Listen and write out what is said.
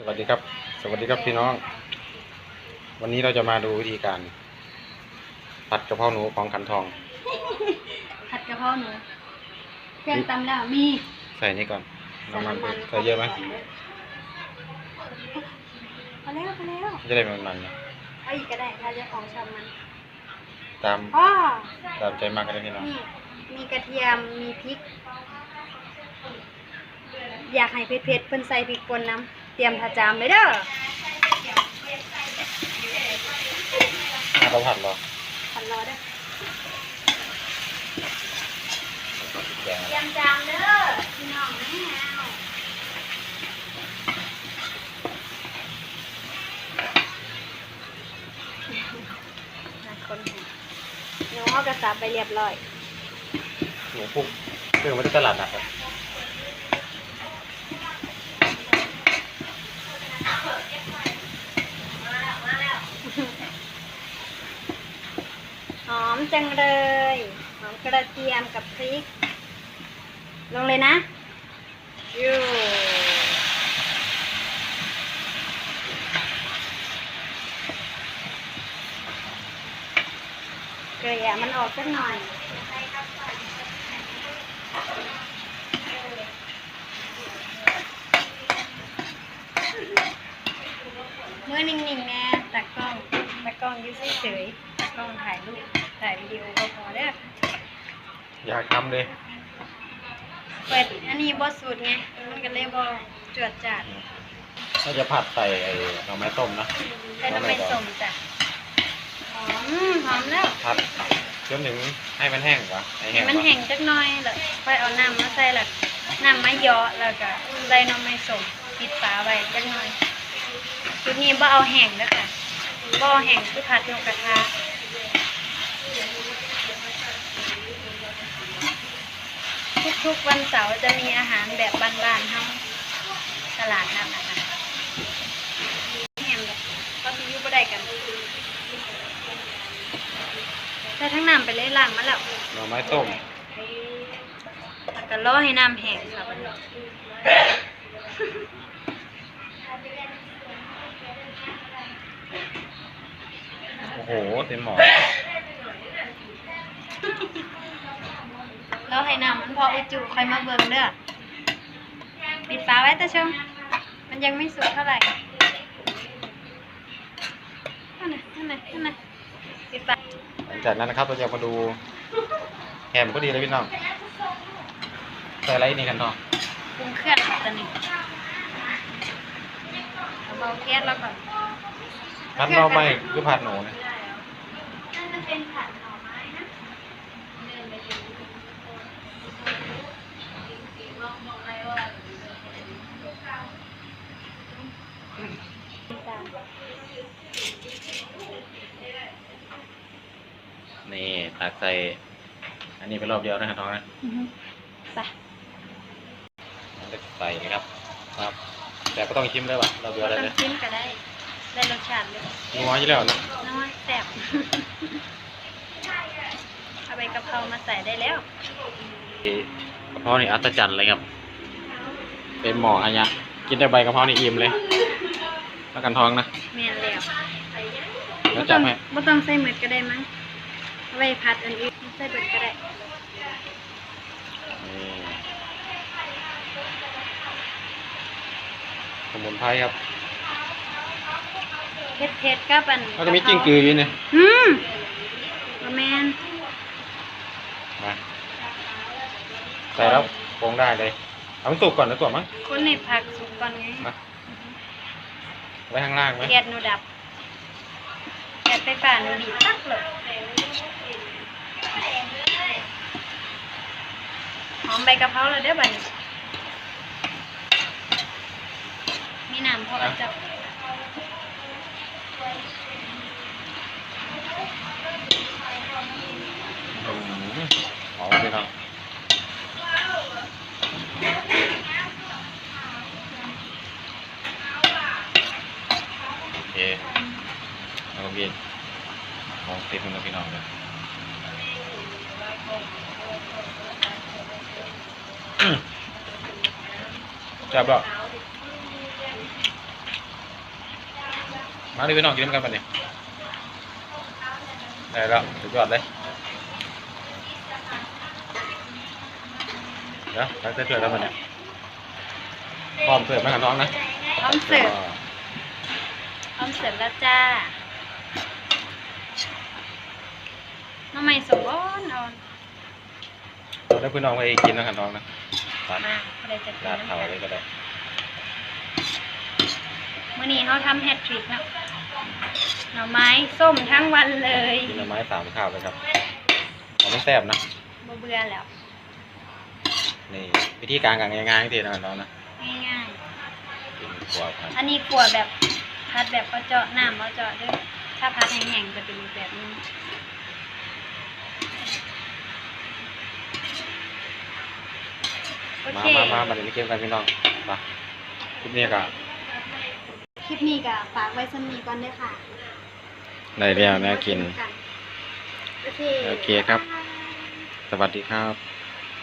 สวัสดีครับ สวัสดีครับพี่น้อง วันนี้เราจะมาดูวิธีการผัดกะเพราหนูของขันทอง ผัดกะเพราหนูเครื่องตำแล้วมีใส่นี่ก่อนใส่น้ำมันน้ำมันใส่เยอะไหมพอแล้วพอแล้วจะได้มันมันๆนะเอาอีกก็ได้ถ้าจะของชอบมัน ตามพ่อตามใจมากกันเลยพี่น้องนี่มีกระเทียมมีพริก อยากให้เผ็ดๆเพิ่นใส่พริกป่นน้ำเตรียมถาจามเลยเด้อถ้าเราผัดเหรอผัดรอเด้อแกงเตรียมจามเด้อพี่น้องไม่เอาหาคนให้หนูเอากระสับไปเรียบร้อยหนูพุกเครื่องมาจากตลาดนัดครับ หอม จังเลยหอมกระเทียมกับพริก ลงเลยนะยูเกลี่ยมันออกสักหน่อยเมื่อนิ่งๆแน่ตากล้องตากล้องอยืดเฉยๆตาก ล้องถ่ายรูปถ่ายวิดีโอก็พอเด้ออยากทำเลยเปิดอันนี้บอสูตรไง มันก็เลยบอจวดจัดเราจะผัดใส่ไอ้หน่อไม้ต้มนะใส่น้ำมันสมจ้ะหอมหอมแล้ว ผัดจนถึงให้มันแห้งวะให้แห้งมันวะแห้งจักหน่อยแล้วค่อยเอาน้ำมาใส่แล้วน้ำมาเหยาะแล้วก็ใส่น้ำมันสมปิดฝาไว้จักหน่อยชุดนี้บ่เอาแห้งแล้วค่ะบ่เอาแห้งคือผัดนกกระทะ ทุกๆวันเสาร์จะมีอาหารแบบบ้านๆทั้งตลาดนัดนะคะแห้งแบบก็สิอยู่บ่ได้กันแต่ทั้งน้ำไปเลยล้างมาแล้วหน่อไม้ต้มแล้วก็รอให้น้ำแห้งค่ะวันนี้โอ้โห เต็มหม้อ รอให้ น้ำมันพออุจุค่อยมาเบิ่งเด้อปิดฝาไว้ตาชม มันยังไม่สุกเท่าไหร่นั่นน่ะนั่นน่ะนั่นน่ะปิดฝาหลังจากนั้นนะครับเราจะมาดูแฮมก็ดีเลยพี่น้องใส่อะไรนี่กันทองปรุงเครื่องตอนนี้เอาเบาแก๊สแล้วก่อนผัดหน่อไม้หรือผัดหนูเนี่ยน่าจะเป็ นผัดหน่อไม้นะจ้ะนี่ตักใส่ อันนี้เป็นรอบเดียวนะครับทองนะอือฮึไปแล้วก็ใส่นะครับ ครับ แต่ก็ต้องชิมด้วยว่ะเราเบื่ออะไรต้อเลงยชิมก็ได้ ได้รสชาติเลยนัวอยู่แล้วนะน้อยแซ่บเอาใบกะเพรามาใส่ได้แล้ว กระเพราะนี่อัศจรรย์เลยครับ เป็นหมออันเนี้ยกินได้ใบกระเพราะนี่อิ่มเลยแล้วกันทองนะแม่นแล้วแล้วบ่จัต้บองให้บ่ต้องใส่หมึดก็ได้มั้งเอาไว้ผัดอันอื่นใส่เบิดก็ได้นี่สมุนไพรครับ เผ็ดๆกับอันแล้วก็มีจิ้งกืออยู่นี่อืมบ่แม่นมา ใส่แล้วปรุงได้เลยเอามันสุกก่อนแล้วตัวมั้งคนในผักสุกก่อนไงมาไว้ข้างล่างไหมแก๊สหนูดับแก๊สไฟฟ้าหนูดีตักเลยหอมใบกะเพราแล้วเด้อบัดนี้มีน้ำพอกับจับอืมหอมเลยเนาะโอเคแล้วก็บีบ มองติดมันกับพี่น้องเลยอืมจับแล้วมาดิพี่น้องกินน้ำกันปะเนี่ยได้แล้วสุดยอดเลยเดี๋ยวตักใส่ถ้วยแล้วปะเนี่ยพร้อมเสิร์ฟมากันท้องนะพร้อมเสิร์ฟพร้อมเสิร์ฟแล้วจ้า น้องใหม่สมบูรณ์เอาเราได้พี่น้องไปกินนะกันท้องนะตัดมาอะไรจะกินราดน้ำเผากันเลยก็ได้มื่อนี้เขาทำแฮตทริกเนาะหน่อไม้ส้มทั้งวันเลยกินหน่อไม้สามข้าวเลยครับเอาไม่แซ่บนะ บ่เบื่อแล้ว นี่วิธีการกันง่ายๆทีนะกันท้องนะง่ายกินขวบครับๆ อันนี้ขวดแบบพัดแบบเอาเจาะน้ำเอาเจาะด้วยถ้าพัดแห้งๆจะเป็นอีกแบบนึ โอมาเคมามามาเดี๋ยวไปเก็บกันพี่น้องมาคลิปนี้ก็คลิปนี้ก็ฝากไว้สำนีก่อนเด้วยค่ะได้แล้วนะกิน โอเค โอเคครับ สวัสดีครับ